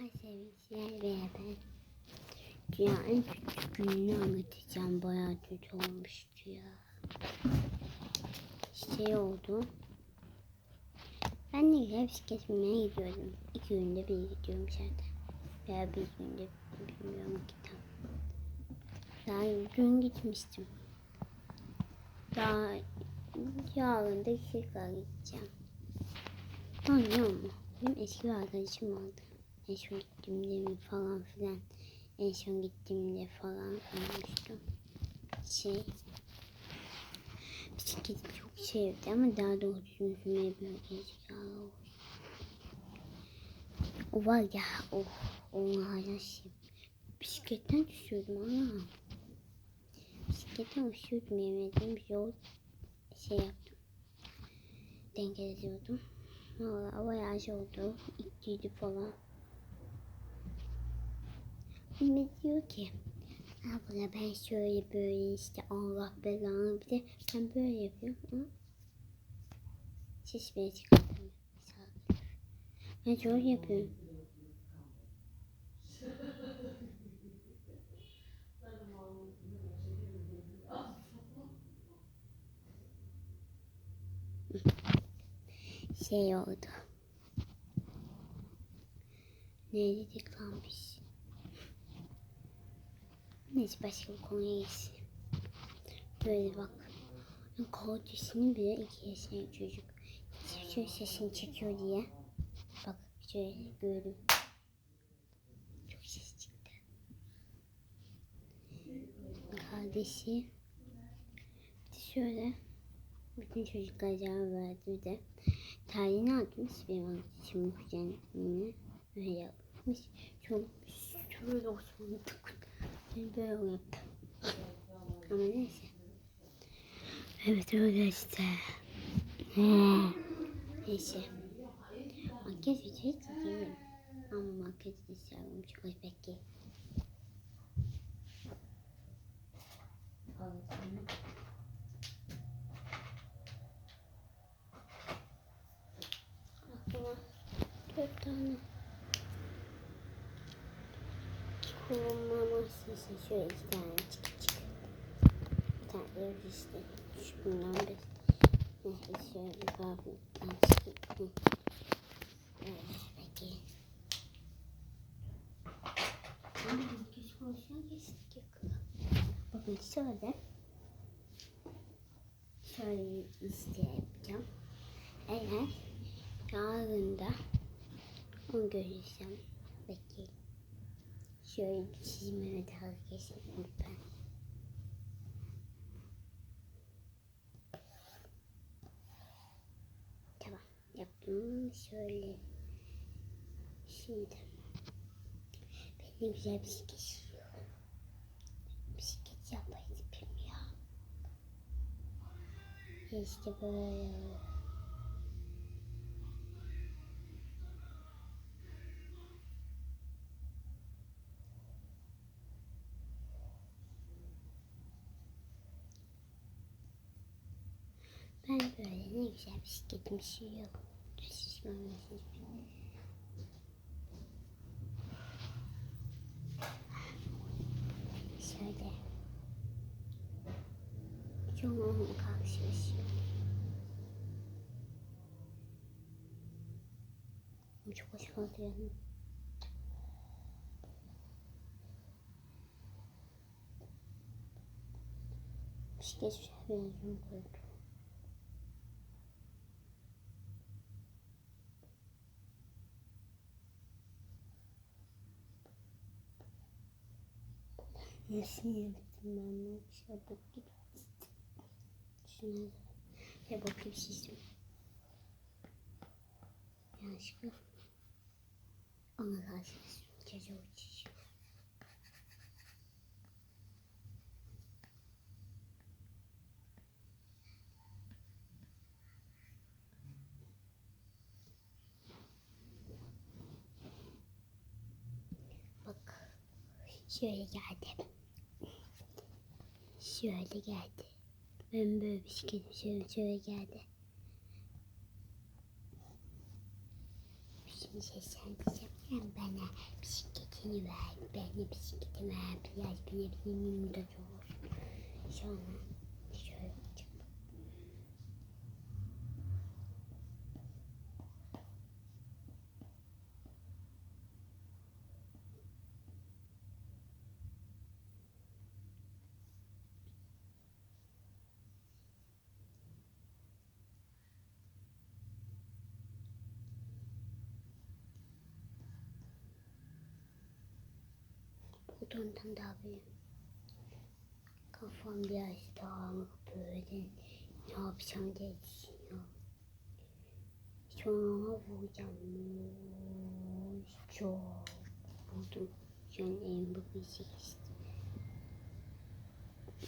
Ve ben dünyanın küçük gününü anlatacağım. Bayağı kötü olmuştu ya. Şey oldu. Ben de bisiklet binmeye gidiyordum. İki günde bir gidiyorum zaten. Veya bir günde bilmiyorum ki tam. Daha dün gitmiştim. Daha yarın da tekrar gideceğim. Anlıyor musun? Benim eski arkadaşım vardı. En son gittiğimde mi falan filan. En son gittiğimde falan olmuştu. Şey. Bisikleti çok sevdi ama daha doğru düzgün sürmeyi böyle gerizekalı olmuş. O var ya o onun hala şey. Bisikletten düşüyordum ama. Bisikletten uçuyordum yemin ederim. Bir yol şey yaptım. Dengeliyordum. Valla bayağı şey oldu. İttiydi falan. Anne diyor ki abla ben şöyle böyle işte Allah belanı bir de ben böyle yapıyorum ama bile çıkartamıyorum. Ben şöyle yapıyorum. Şey oldu. Ne dedik lan biz? Neyse başka bir konuya geçsin. Böyle bak. Kardeşinin bile iki yaşında çocuk. Şöyle sesini çekiyor diye. Bak şöyle gördüm. Çok ses çıktı. Kardeşi. Bir şöyle. Bütün çocuklar cevap verdi bir de. Tarihini atmış benim arkadaşımın kuzenine. Öyle yapmış. Çok şöyle oturduk. Ben böyle yaptım. Ama neyse. Evet öyle işte. He. Neyse. Makyaj videoyu çekeyim. Ama makyaj istiyorum. Çok bekleyin. Aklıma dört tane kullanmama sesi şöyle iki tane çık çık. Bir tane işte. Şu bundan bir neyse şöyle bir kahveden çıkıp. Evet peki. Bakın şöyle. Şöyle işte yapacağım. Eğer yarın da onu görürsem bekleyin. Şöyle çizimime dalga geçin lütfen. Tamam yaptım. Şöyle. Şimdi. Ben de güzel bisiklet sürüyorum. Bisiklet yapmayı bilmiyorum. İşte böyle. Ben böyle ne güzel bisikletimi sürüyorum. Şöyle. Yoluma karşılaşıyor. Çok hoş oldu yani. Bisiklet sürüyorum Nasıl yaptım ben bu işe bakayım. Şuna ve bakayım sizim. Yanlışlıkla ona uçuşuyor. Bak şöyle geldi. Şöyle geldi. Ben böyle bisikletim şöyle şöyle geldi. Şimdi seslendireceğim. Sen bana bisikletini ver. De bisikletimi ver. Biraz binebilir miyim. Sonra şöyle yapacağım. Bu da ondan daha büyük. Kafam biraz dağınık böyle. Ne yapacağım diye düşünüyorum. Sonra vuracağım. Çok vurdum. Şu an elim bakışık işte.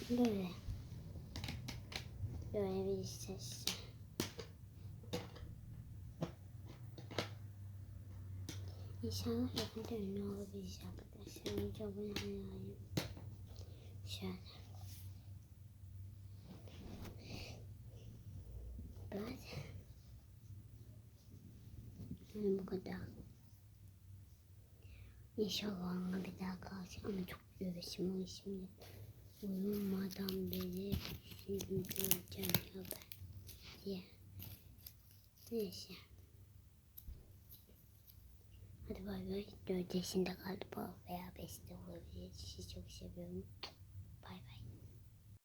Böyle. Böyle bir ses. İnşallah yakında ünlü olabiliriz arkadaşlar. Önce abone olmayı Şöyle. Böyle. Yani bu kadar. İnşallah onunla bir daha kalacak ama çok göğsüm var şimdi. Uyumadan beri şimdi göreceğim ya ben diye. Neyse. Hadi bay bay. 4 yaşında galiba veya 5'te olabilir. Sizi çok seviyorum.